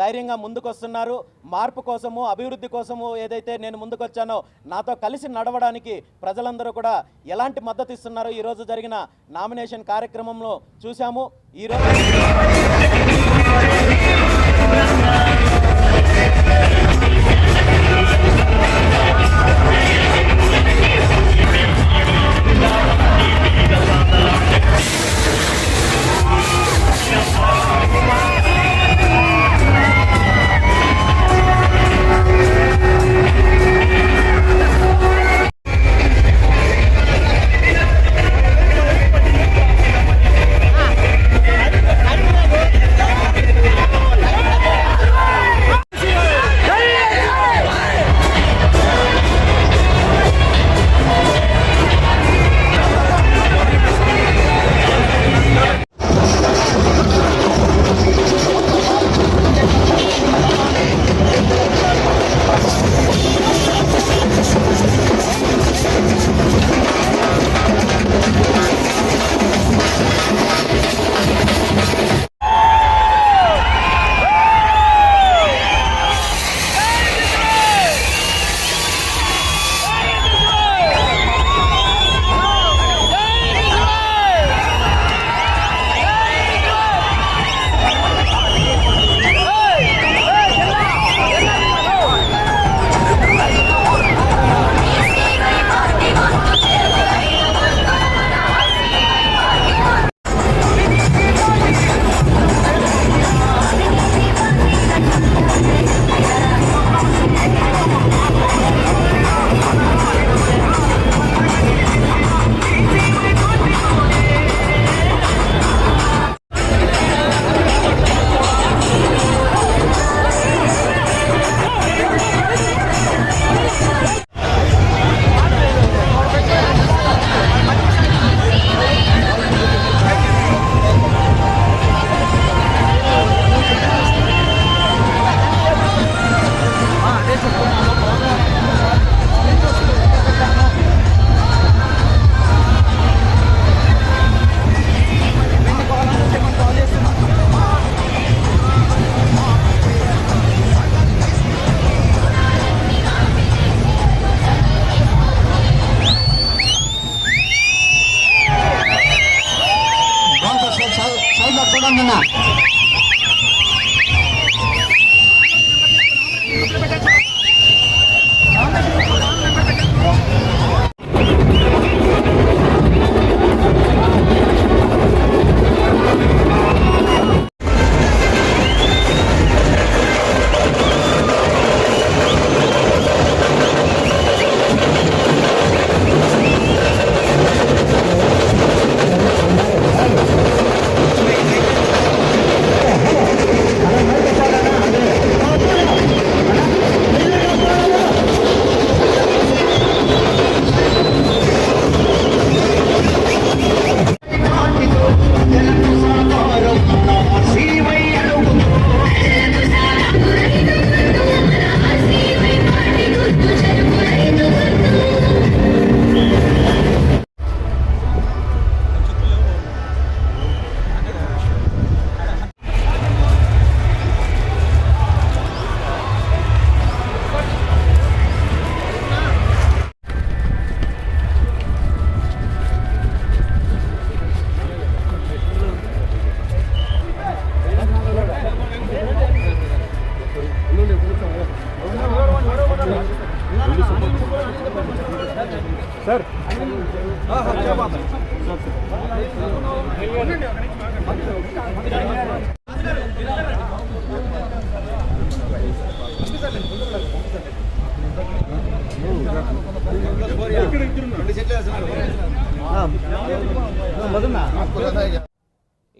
ధైర్యంగా ముందుకొస్తున్నారు. మార్పు కోసము అభివృద్ధి కోసము ఏదైతే నేను ముందుకొచ్చానో నాతో కలిసి నడవడానికి ప్రజలందరూ కూడా ఎలాంటి మద్దతు ఇస్తున్నారో ఈరోజు జరిగిన నామినేషన్ కార్యక్రమంలో చూశాము. ఈరోజు సైడ్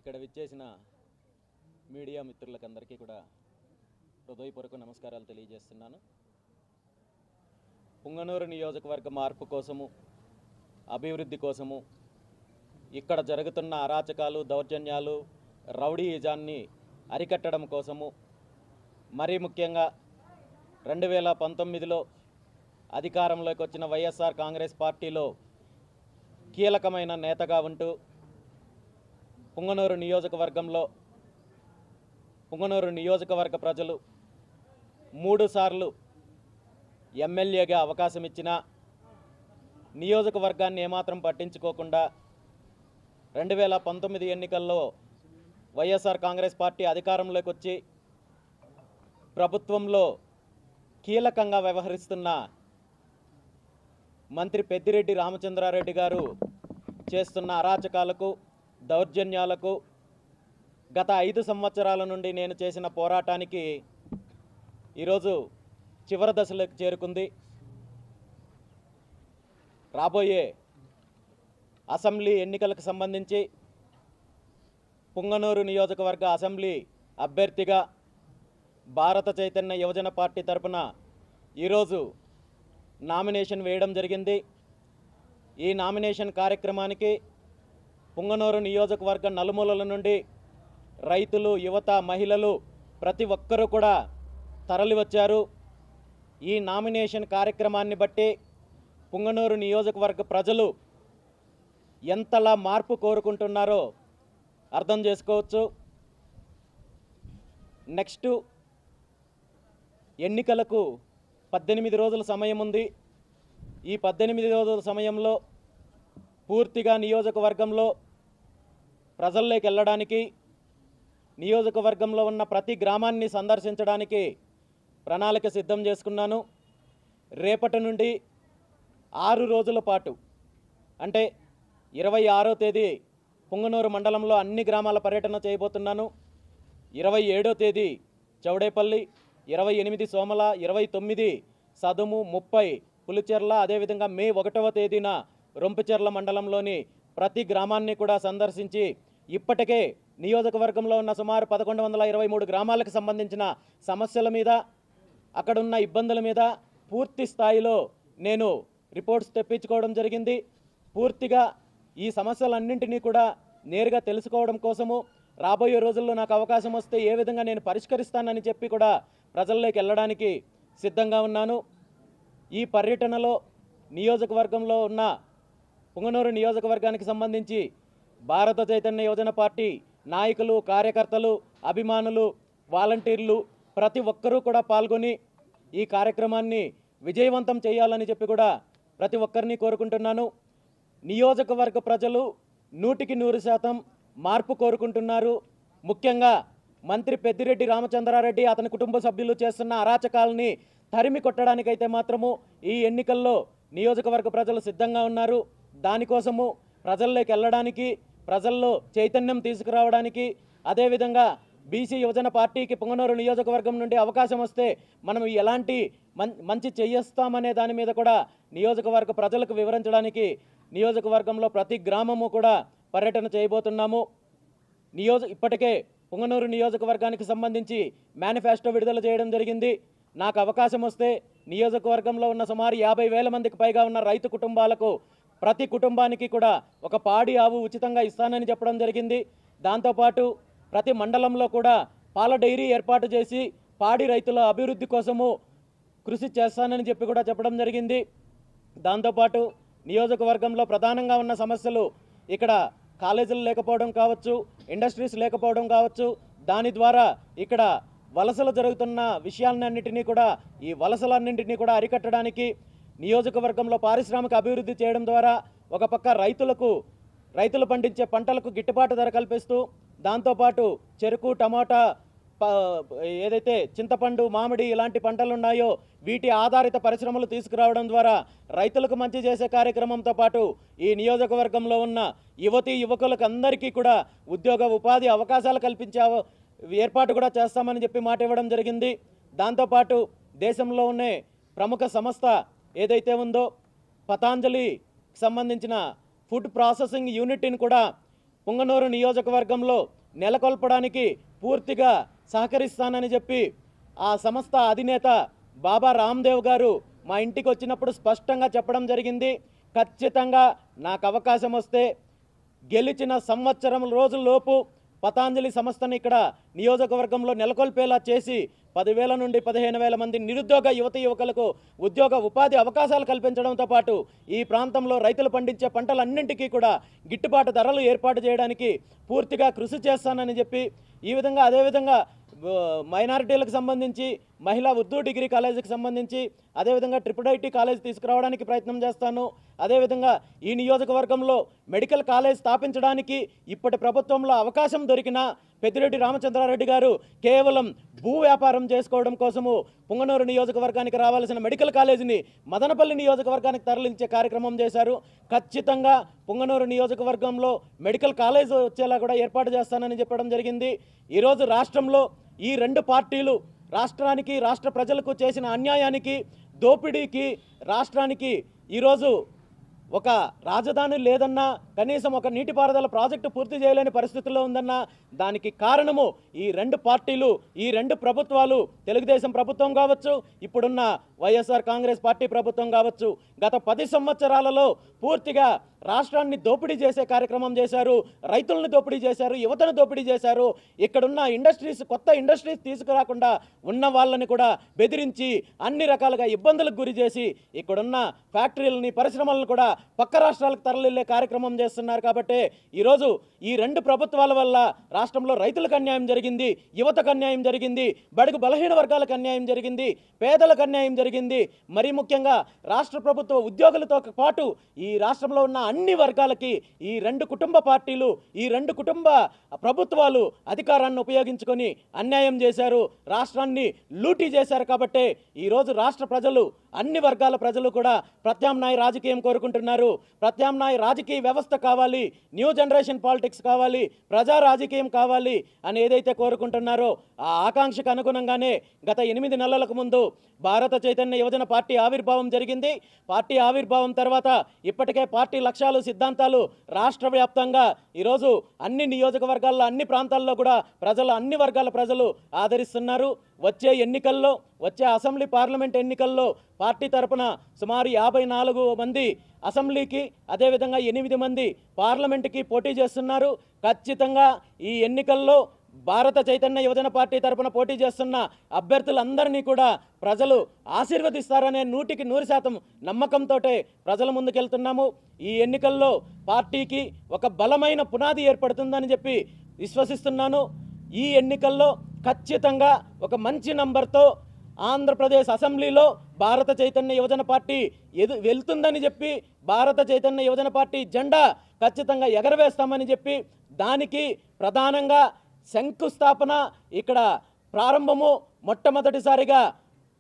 ఇక్కడ విచ్చేసిన మీడియా మిత్రులకందరికీ కూడా హృదయపూర్వక నమస్కారాలు తెలియజేస్తున్నాను. పుంగనూరు నియోజకవర్గ మార్పు కోసము అభివృద్ధి కోసము ఇక్కడ జరుగుతున్న అరాచకాలు దౌర్జన్యాలు రౌడీయిజాన్ని అరికట్టడం కోసము మరీ ముఖ్యంగా రెండు వేల పంతొమ్మిదిలో అధికారంలోకి వచ్చిన వైఎస్ఆర్ కాంగ్రెస్ పార్టీలో కీలకమైన నేతగా ఉంటూ పుంగనూరు నియోజకవర్గంలో పుంగనూరు నియోజకవర్గ ప్రజలు మూడు సార్లు ఎమ్మెల్యేగా అవకాశం ఇచ్చిన నియోజకవర్గాన్ని ఏమాత్రం పట్టించుకోకుండా రెండు వేల పంతొమ్మిది ఎన్నికల్లో వైఎస్ఆర్ కాంగ్రెస్ పార్టీ అధికారంలోకి వచ్చి ప్రభుత్వంలో కీలకంగా వ్యవహరిస్తున్న మంత్రి పెద్దిరెడ్డి రామచంద్రారెడ్డి గారు చేస్తున్న అరాచకాలకు దౌర్జన్యాలకు గత ఐదు సంవత్సరాల నుండి నేను చేసిన పోరాటానికి ఈరోజు చివరి దశలోకి చేరుకుంది. రాబోయే అసెంబ్లీ ఎన్నికలకు సంబంధించి పుంగనూరు నియోజకవర్గ అసెంబ్లీ అభ్యర్థిగా భారత చైతన్య యువజన పార్టీ తరపున ఈరోజు నామినేషన్ వేయడం జరిగింది. ఈ నామినేషన్ కార్యక్రమానికి పుంగనూరు నియోజకవర్గం నలుమూలల నుండి రైతులు యువత మహిళలు ప్రతి ఒక్కరూ కూడా తరలివచ్చారు ఈ నామినేషన్ కార్యక్రమాన్ని బట్టి పుంగనూరు నియోజకవర్గ ప్రజలు ఎంతలా మార్పు కోరుకుంటున్నారో అర్థం చేసుకోవచ్చు. నెక్స్ట్ ఎన్నికలకు పద్దెనిమిది రోజుల సమయం ఉంది. ఈ పద్దెనిమిది రోజుల సమయంలో పూర్తిగా నియోజకవర్గంలో ప్రజల్లోకి వెళ్ళడానికి నియోజకవర్గంలో ఉన్న ప్రతి గ్రామాన్ని సందర్శించడానికి ప్రణాళిక సిద్ధం చేసుకున్నాను. రేపటి నుండి ఆరు రోజుల పాటు అంటే ఇరవై ఆరో తేదీ పుంగనూరు మండలంలో అన్ని గ్రామాల పర్యటన చేయబోతున్నాను. ఇరవై ఏడో తేదీ చౌడేపల్లి ఇరవై ఎనిమిది సోమల ఇరవై తొమ్మిది సదుము ముప్పై పులిచెర్ల అదేవిధంగా మే ఒకటవ తేదీన రొంపిచెర్ల మండలంలోని ప్రతి గ్రామాన్ని కూడా సందర్శించి ఇప్పటికే నియోజకవర్గంలో ఉన్న సుమారు పదకొండు వందల ఇరవై మూడు గ్రామాలకు సంబంధించిన సమస్యల మీద అక్కడున్న ఇబ్బందుల మీద పూర్తి స్థాయిలో నేను రిపోర్ట్స్ తెప్పించుకోవడం జరిగింది. పూర్తిగా ఈ సమస్యలన్నింటినీ కూడా నేరుగా తెలుసుకోవడం కోసము రాబోయే రోజుల్లో నాకు అవకాశం వస్తే ఏ విధంగా నేను పరిష్కరిస్తానని చెప్పి కూడా ప్రజల్లోకి వెళ్ళడానికి సిద్ధంగా ఉన్నాను. ఈ పర్యటనలో నియోజకవర్గంలో ఉన్న పుంగనూరు నియోజకవర్గానికి సంబంధించి భారత చైతన్య యోజన పార్టీ నాయకులు కార్యకర్తలు అభిమానులు వాలంటీర్లు ప్రతి ఒక్కరూ కూడా పాల్గొని ఈ కార్యక్రమాన్ని విజయవంతం చేయాలని చెప్పి కూడా ప్రతి ఒక్కరిని కోరుకుంటున్నాను. నియోజకవర్గ ప్రజలు నూటికి నూరు శాతం మార్పు కోరుకుంటున్నారు. ముఖ్యంగా మంత్రి పెద్దిరెడ్డి రామచంద్రారెడ్డి అతని కుటుంబ సభ్యులు చేస్తున్న అరాచకాలని తరిమి కొట్టడానికైతే మాత్రము ఈ ఎన్నికల్లో నియోజకవర్గ ప్రజలు సిద్ధంగా ఉన్నారు. దానికోసము ప్రజల్లోకి వెళ్ళడానికి ప్రజల్లో చైతన్యం తీసుకురావడానికి అదేవిధంగా బీసీ యువజన పార్టీకి పొంగనూరు నియోజకవర్గం నుండి అవకాశం వస్తే మనం ఎలాంటి మం- మంచి చేయిస్తామనే దాని మీద కూడా నియోజకవర్గ ప్రజలకు వివరించడానికి నియోజకవర్గంలో ప్రతి గ్రామము కూడా పర్యటన చేయబోతున్నాము. నియోజ ఇప్పటికే పుంగనూరు నియోజకవర్గానికి సంబంధించి మేనిఫెస్టో విడుదల చేయడం జరిగింది. నాకు అవకాశం వస్తే నియోజకవర్గంలో ఉన్న సుమారు యాభై వేల మందికి పైగా ఉన్న రైతు కుటుంబాలకు ప్రతి కుటుంబానికి కూడా ఒక పాడి ఆవు ఉచితంగా ఇస్తానని చెప్పడం జరిగింది. దాంతోపాటు ప్రతి మండలంలో కూడా పాల డైరీ ఏర్పాటు చేసి పాడి రైతుల అభివృద్ధి కోసము కృషి చేస్తానని చెప్పి కూడా చెప్పడం జరిగింది. దాంతోపాటు నియోజకవర్గంలో ప్రధానంగా ఉన్న సమస్యలు ఇక్కడ కాలేజీలు లేకపోవడం కావచ్చు ఇండస్ట్రీస్ లేకపోవడం కావచ్చు దాని ద్వారా ఇక్కడ వలసలు జరుగుతున్న విషయాలన్నింటినీ కూడా ఈ వలసలన్నింటినీ కూడా అరికట్టడానికి నియోజకవర్గంలో పారిశ్రామిక అభివృద్ధి చేయడం ద్వారా ఒక పక్క రైతులకు రైతులు పండించే పంటలకు గిట్టుబాటు ధర కల్పిస్తూ దాంతోపాటు చెరుకు టమాటా ఏదైతే చింతపండు మామిడి ఇలాంటి పంటలు ఉన్నాయో వీటి ఆధారిత పరిశ్రమలు తీసుకురావడం ద్వారా రైతులకు మంచి చేసే కార్యక్రమంతో పాటు ఈ నియోజకవర్గంలో ఉన్న యువతి యువకులకు అందరికీ కూడా ఉద్యోగ ఉపాధి అవకాశాలు కల్పించే ఏర్పాటు కూడా చేస్తామని చెప్పి మాట ఇవ్వడం జరిగింది దాంతోపాటు దేశంలో ఉన్న ప్రముఖ సంస్థ ఏదైతే ఉందో పతాంజలి సంబంధించిన ఫుడ్ ప్రాసెసింగ్ యూనిట్ని కూడా పుంగనూరు నియోజకవర్గంలో నెలకొల్పడానికి పూర్తిగా సహకరిస్తానని చెప్పి ఆ సంస్థ అధినేత బాబా రామ్దేవ్ గారు మా ఇంటికి వచ్చినప్పుడు స్పష్టంగా చెప్పడం జరిగింది. ఖచ్చితంగా నాకు అవకాశం వస్తే గెలిచిన సంవత్సరం రోజుల్లోపు పతాంజలి సంస్థను ఇక్కడ నియోజకవర్గంలో నెలకొల్పేలా చేసి పదివేల నుండి పదిహేను వేల మంది నిరుద్యోగ యువత యువకులకు ఉద్యోగ ఉపాధి అవకాశాలు కల్పించడంతో పాటు ఈ ప్రాంతంలో రైతులు పండించే పంటలన్నింటికీ కూడా గిట్టుబాటు ధరలు ఏర్పాటు చేయడానికి పూర్తిగా కృషి చేస్తానని చెప్పి ఈ విధంగా అదేవిధంగా మైనారిటీలకు సంబంధించి మహిళా ఉర్దూ డిగ్రీ కాలేజీకి సంబంధించి అదేవిధంగా ట్రిపుల్ ఐటీ కాలేజ్ తీసుకురావడానికి ప్రయత్నం చేస్తాను. అదేవిధంగా ఈ నియోజకవర్గంలో మెడికల్ కాలేజ్ స్థాపించడానికి ఇప్పటి ప్రభుత్వంలో అవకాశం దొరికిన పెద్దిరెడ్డి రామచంద్రారెడ్డి గారు కేవలం భూ వ్యాపారం చేసుకోవడం కోసము పుంగనూరు నియోజకవర్గానికి రావాల్సిన మెడికల్ కాలేజీని మదనపల్లి నియోజకవర్గానికి తరలించే కార్యక్రమం చేశారు. ఖచ్చితంగా పుంగనూరు నియోజకవర్గంలో మెడికల్ కాలేజ్ వచ్చేలా కూడా ఏర్పాటు చేస్తానని చెప్పడం జరిగింది. ఈరోజు రాష్ట్రంలో ఈ రెండు పార్టీలు రాష్ట్రానికి రాష్ట్ర ప్రజలకు చేసిన అన్యాయానికి దోపిడీకి రాష్ట్రానికి ఈరోజు ఒక రాజధాని లేదన్నా కనీసం ఒక నీటిపారుదల ప్రాజెక్టు పూర్తి చేయలేని పరిస్థితుల్లో ఉందన్నా దానికి కారణము ఈ రెండు పార్టీలు ఈ రెండు ప్రభుత్వాలు తెలుగుదేశం ప్రభుత్వం కావచ్చు ఇప్పుడున్న వైఎస్ఆర్ కాంగ్రెస్ పార్టీ ప్రభుత్వం కావచ్చు. గత పది సంవత్సరాలలో పూర్తిగా రాష్ట్రాన్ని దోపిడీ చేసే కార్యక్రమం చేశారు రైతులను దోపిడీ చేశారు యువతను దోపిడీ చేశారు. ఇక్కడున్న ఇండస్ట్రీస్ కొత్త ఇండస్ట్రీస్ తీసుకురాకుండా ఉన్న వాళ్ళని కూడా బెదిరించి అన్ని రకాలుగా ఇబ్బందులకు గురి చేసి ఇక్కడున్న ఫ్యాక్టరీలని పరిశ్రమలను కూడా పక్క రాష్ట్రాలకు తరలిల్లే కార్యక్రమం చేస్తున్నారు. కాబట్టి ఈరోజు ఈ రెండు ప్రభుత్వాల వల్ల రాష్ట్రంలో రైతులకు అన్యాయం జరిగింది యువతకు అన్యాయం జరిగింది బడుగు బలహీన వర్గాలకు అన్యాయం జరిగింది పేదలకు అన్యాయం జరిగింది. మరీ ముఖ్యంగా రాష్ట్ర ప్రభుత్వ ఉద్యోగులతో పాటు ఈ రాష్ట్రంలో ఉన్న అన్ని వర్గాలకి ఈ రెండు కుటుంబ పార్టీలు ఈ రెండు కుటుంబ ప్రభుత్వాలు అధికారాన్ని ఉపయోగించుకొని అన్యాయం చేశారు రాష్ట్రాన్ని లూటీ చేశారు కాబట్టే ఈరోజు రాష్ట్ర ప్రజలు అన్ని వర్గాల ప్రజలు కూడా ప్రత్యామ్నాయ రాజకీయం కోరుకుంటున్నారు. ప్రత్యామ్నాయ రాజకీయ వ్యవస్థ కావాలి న్యూ జనరేషన్ పాలిటిక్స్ కావాలి ప్రజా రాజకీయం కావాలి అని ఏదైతే కోరుకుంటున్నారో ఆ ఆకాంక్షకు అనుగుణంగానే గత ఎనిమిది నెలలకు ముందు భారత చైతన్య యువజన పార్టీ ఆవిర్భావం జరిగింది. పార్టీ ఆవిర్భావం తర్వాత ఇప్పటికే పార్టీ లక్ష్యాలు సిద్ధాంతాలు రాష్ట్ర వ్యాప్తంగా ఈరోజు అన్ని నియోజకవర్గాల్లో అన్ని ప్రాంతాల్లో కూడా ప్రజలు అన్ని వర్గాల ప్రజలు ఆదరిస్తున్నారు. వచ్చే ఎన్నికల్లో వచ్చే అసెంబ్లీ పార్లమెంట్ ఎన్నికల్లో పార్టీ తరపున సుమారు యాభై నాలుగు మంది అసెంబ్లీకి అదేవిధంగా ఎనిమిది మంది పార్లమెంటుకి పోటీ చేస్తున్నారు. ఖచ్చితంగా ఈ ఎన్నికల్లో భారత చైతన్య యువజన పార్టీ తరపున పోటీ చేస్తున్న అభ్యర్థులందరినీ కూడా ప్రజలు ఆశీర్వదిస్తారనే నూటికి నూరు శాతం నమ్మకంతో ప్రజల ముందుకెళ్తున్నాము. ఈ ఎన్నికల్లో పార్టీకి ఒక బలమైన పునాది ఏర్పడుతుందని చెప్పి విశ్వసిస్తున్నాను. ఈ ఎన్నికల్లో ఖచ్చితంగా ఒక మంచి నంబర్తో ఆంధ్రప్రదేశ్ అసెంబ్లీలో భారత చైతన్య యువజన పార్టీ ఎదు వెళ్తుందని చెప్పి భారత చైతన్య యువజన పార్టీ జెండా ఖచ్చితంగా ఎగరవేస్తామని చెప్పి దానికి ప్రధానంగా శంకుస్థాపన ఇక్కడ ప్రారంభము మొట్టమొదటిసారిగా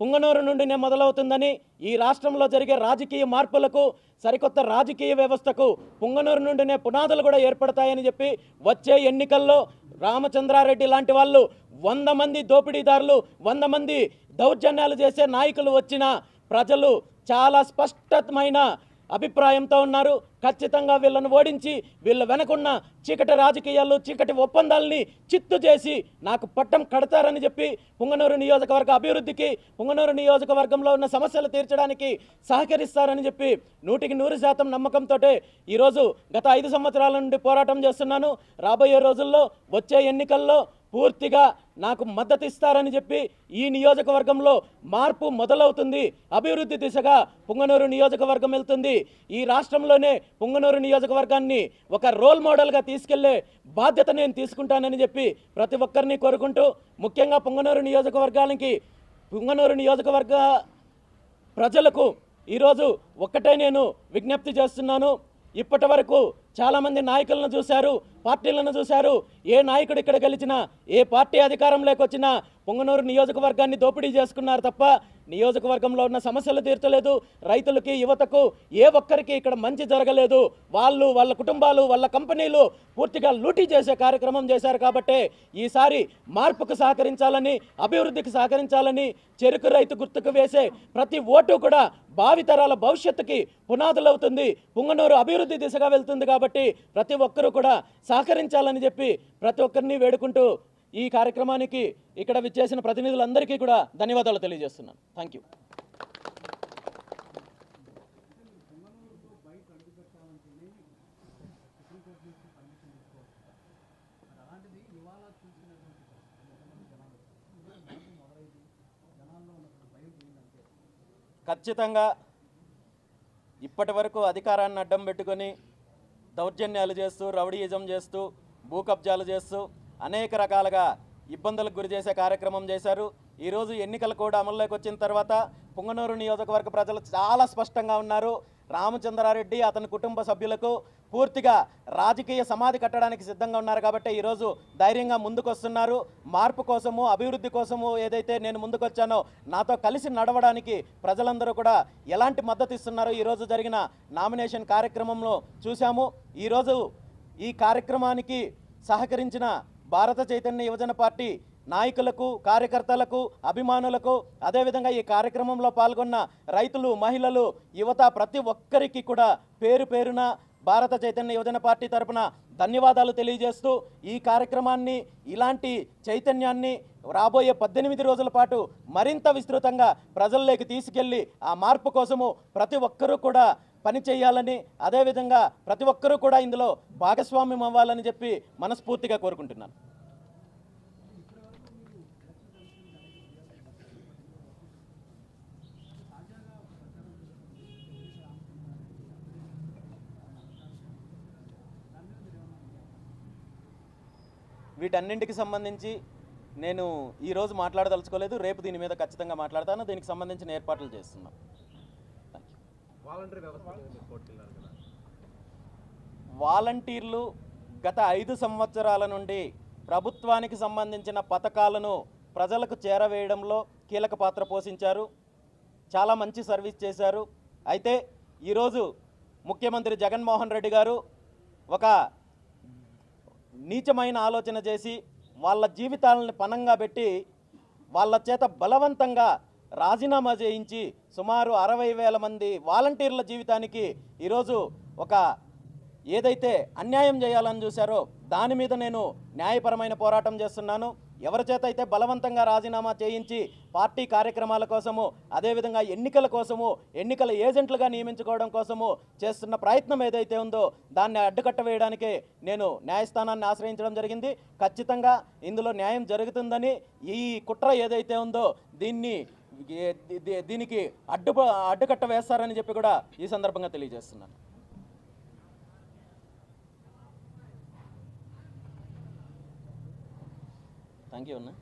పుంగనూరు నుండినే మొదలవుతుందని ఈ రాష్ట్రంలో జరిగే రాజకీయ మార్పులకు సరికొత్త రాజకీయ వ్యవస్థకు పుంగనూరు నుండినే పునాదులు కూడా ఏర్పడతాయని చెప్పి వచ్చే ఎన్నికల్లో రామచంద్రారెడ్డి లాంటి వాళ్ళు వంద మంది దోపిడీదారులు వంద మంది దౌర్జన్యాలు చేసే నాయకులు వచ్చిన ప్రజలు చాలా స్పష్టమైన అభిప్రాయంతో ఉన్నారు. ఖచ్చితంగా వీళ్ళను ఓడించి వీళ్ళ వెనకున్న చీకటి రాజకీయాలు చీకటి ఒప్పందాలని చిత్తు చేసి నాకు పట్టం కడతారని చెప్పి పుంగనూరు నియోజకవర్గ అభివృద్ధికి పుంగనూరు నియోజకవర్గంలో ఉన్న సమస్యలు తీర్చడానికి సహకరిస్తారని చెప్పి నూటికి నూరు శాతం నమ్మకంతో ఈరోజు గత ఐదు సంవత్సరాల నుండి పోరాటం చేస్తున్నాను. రాబోయే రోజుల్లో వచ్చే ఎన్నికల్లో పూర్తిగా నాకు మద్దతు ఇస్తారని చెప్పి ఈ నియోజకవర్గంలో మార్పు మొదలవుతుంది. అభివృద్ధి దిశగా పుంగనూరు నియోజకవర్గం వెళ్తుంది. ఈ రాష్ట్రంలోనే పుంగనూరు నియోజకవర్గాన్ని ఒక రోల్ మోడల్గా తీసుకెళ్ళే బాధ్యత నేను తీసుకుంటానని చెప్పి ప్రతి ఒక్కరిని కోరుకుంటూ ముఖ్యంగా పుంగనూరు నియోజకవర్గానికి పుంగనూరు నియోజకవర్గ ప్రజలకు ఈరోజు ఒక్కటే నేను విజ్ఞప్తి చేస్తున్నాను. ఇప్పటి వరకు చాలామంది నాయకులను చూశారు పార్టీలను చూశారు. ఏ నాయకుడు ఇక్కడ గెలిచినా ఏ పార్టీ అధికారంలోకి వచ్చినా పొంగనూరు నియోజకవర్గాన్ని దోపిడీ చేసుకున్నారు తప్ప నియోజకవర్గంలో ఉన్న సమస్యలు తీర్చలేదు. రైతులకి యువతకు ఏ ఒక్కరికి ఇక్కడ మంచి జరగలేదు. వాళ్ళు వాళ్ళ కుటుంబాలు వాళ్ళ కంపెనీలు పూర్తిగా లూటీ చేసే కార్యక్రమం చేశారు కాబట్టి ఈసారి మార్పుకు సహకరించాలని అభివృద్ధికి సహకరించాలని చెరుకు రైతు గుర్తుకు వేసే ప్రతి ఓటు కూడా భావితరాల భవిష్యత్తుకి పునాదులవుతుంది. పుంగనూరు అభివృద్ధి దిశగా వెళ్తుంది కాబట్టి ప్రతి ఒక్కరూ కూడా సహకరించాలని చెప్పి ప్రతి ఒక్కరిని వేడుకుంటూ ఈ కార్యక్రమానికి ఇక్కడ విచ్చేసిన ప్రతినిధులందరికీ కూడా ధన్యవాదాలు తెలియజేస్తున్నాను. థ్యాంక్ యూ ఖచ్చితంగా ఇప్పటి వరకు అధికారాన్ని అడ్డం పెట్టుకొని దౌర్జన్యాలు చేస్తూ రౌడీయిజం చేస్తూ భూ కబ్జాలు చేస్తూ అనేక రకాలుగా ఇబ్బందులకు గురి చేసే కార్యక్రమం చేశారు. ఈరోజు ఎన్నికలు కూడా అమల్లోకి వచ్చిన తర్వాత పుంగనూరు నియోజకవర్గ ప్రజలు చాలా స్పష్టంగా ఉన్నారు. రామచంద్రారెడ్డి అతని కుటుంబ సభ్యులకు పూర్తిగా రాజకీయ సమాధి కట్టడానికి సిద్ధంగా ఉన్నారు కాబట్టి ఈరోజు ధైర్యంగా ముందుకొస్తున్నారు. మార్పు కోసము అభివృద్ధి కోసము ఏదైతే నేను ముందుకొచ్చానో నాతో కలిసి నడవడానికి ప్రజలందరూ కూడా ఎలాంటి మద్దతు ఇస్తున్నారో ఈరోజు జరిగిన నామినేషన్ కార్యక్రమంలో చూశాము. ఈరోజు ఈ కార్యక్రమానికి సహకరించిన భారత చైతన్య యువజన పార్టీ నాయకులకు కార్యకర్తలకు అభిమానులకు అదేవిధంగా ఈ కార్యక్రమంలో పాల్గొన్న రైతులు మహిళలు యువత ప్రతి ఒక్కరికి కూడా పేరు పేరున భారత చైతన్య యువజన పార్టీ తరపున ధన్యవాదాలు తెలియజేస్తూ ఈ కార్యక్రమాన్ని ఇలాంటి చైతన్యాన్ని రాబోయే పద్దెనిమిది రోజుల పాటు మరింత విస్తృతంగా ప్రజల్లోకి తీసుకెళ్ళి ఆ మార్పు కోసము ప్రతి ఒక్కరూ కూడా పని చేయాలని అదేవిధంగా ప్రతి ఒక్కరూ కూడా ఇందులో భాగస్వామ్యం అవ్వాలని చెప్పి మనస్ఫూర్తిగా కోరుకుంటున్నాను. వీటన్నింటికి సంబంధించి నేను ఈరోజు మాట్లాడదలుచుకోలేదు రేపు దీని మీద ఖచ్చితంగా మాట్లాడతాను. దీనికి సంబంధించిన ఏర్పాట్లు చేస్తున్నాం. వ్యవస్థ వాలంటీర్లు గత ఐదు సంవత్సరాల నుండి ప్రభుత్వానికి సంబంధించిన పథకాలను ప్రజలకు చేరవేయడంలో కీలక పాత్ర పోషించారు. చాలా మంచి సర్వీస్ చేశారు. అయితే ఈరోజు ముఖ్యమంత్రి జగన్మోహన్ రెడ్డి గారు ఒక నీచమైన ఆలోచన చేసి వాళ్ళ జీవితాలను పణంగా పెట్టి వాళ్ళ చేత బలవంతంగా రాజీనామా చేయించి సుమారు అరవై వేల మంది వాలంటీర్ల జీవితానికి ఈరోజు ఒక ఏదైతే అన్యాయం చేయాలని చూశారో దాని మీద నేను న్యాయపరమైన పోరాటం చేస్తున్నాను. ఎవరి చేత అయితే బలవంతంగా రాజీనామా చేయించి పార్టీ కార్యక్రమాల కోసము అదేవిధంగా ఎన్నికల కోసము ఎన్నికల ఏజెంట్లుగా నియమించుకోవడం కోసము చేస్తున్న ప్రయత్నం ఏదైతే ఉందో దాన్ని అడ్డుకట్ట వేయడానికి నేను న్యాయస్థానాన్ని ఆశ్రయించడం జరిగింది. ఖచ్చితంగా ఇందులో న్యాయం జరుగుతుందని ఈ కుట్ర ఏదైతే ఉందో దీన్ని దీనికి అడ్డు అడ్డుకట్ట వేస్తారని చెప్పి కూడా ఈ సందర్భంగా తెలియజేస్తున్నాను. థ్యాంక్ యూ అన్నా.